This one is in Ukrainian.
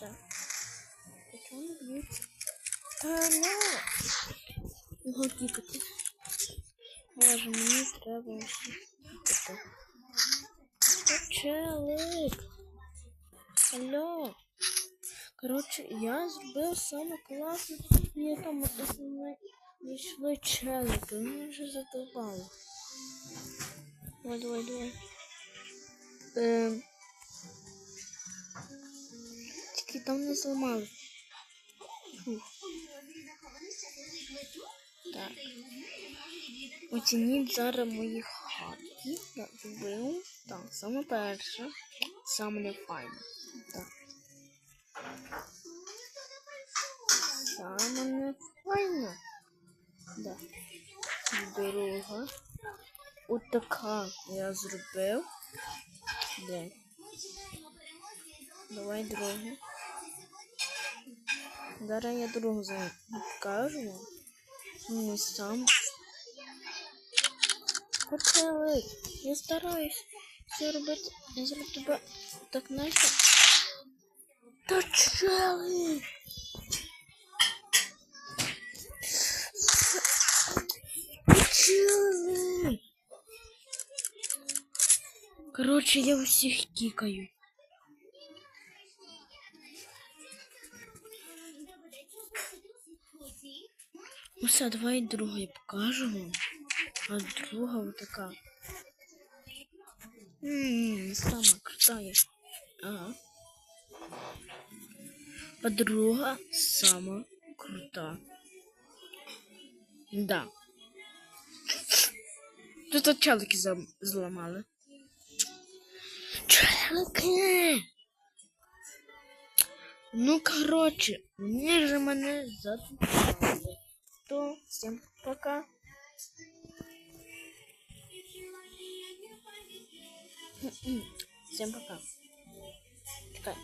Так. Почему не бьют? Та ну. Його кікати. Боже, мені треба ще. Челик. Алло. Коротше, я збив саме класно, я там основне знайшли челики, вони вже задовбали. Давай, давай, давай. Ем. Тільки там не зламали. Так. Оцініть зараз мої хатки. Я зробив. Так, саме перше. Саме не файне. Так. Саме не файне. Да. Друга. Отака я зробив. Де? Давай другу. Зараз я другу за- покажу вам. Ну, сам. Почали. Я стараюсь все робити. Я зараз тебе так наче. Та чели! Чели! Короче, я усіх кікаю. Ну давай другу покажу вам. А друга вот така. Ммм, самая крутая. Ага. Подруга самая крута. Да. Тут от челики зам- зламали. Челики! Ну, короче, мені же мене задумали. То всем пока. Всем пока. Чекай.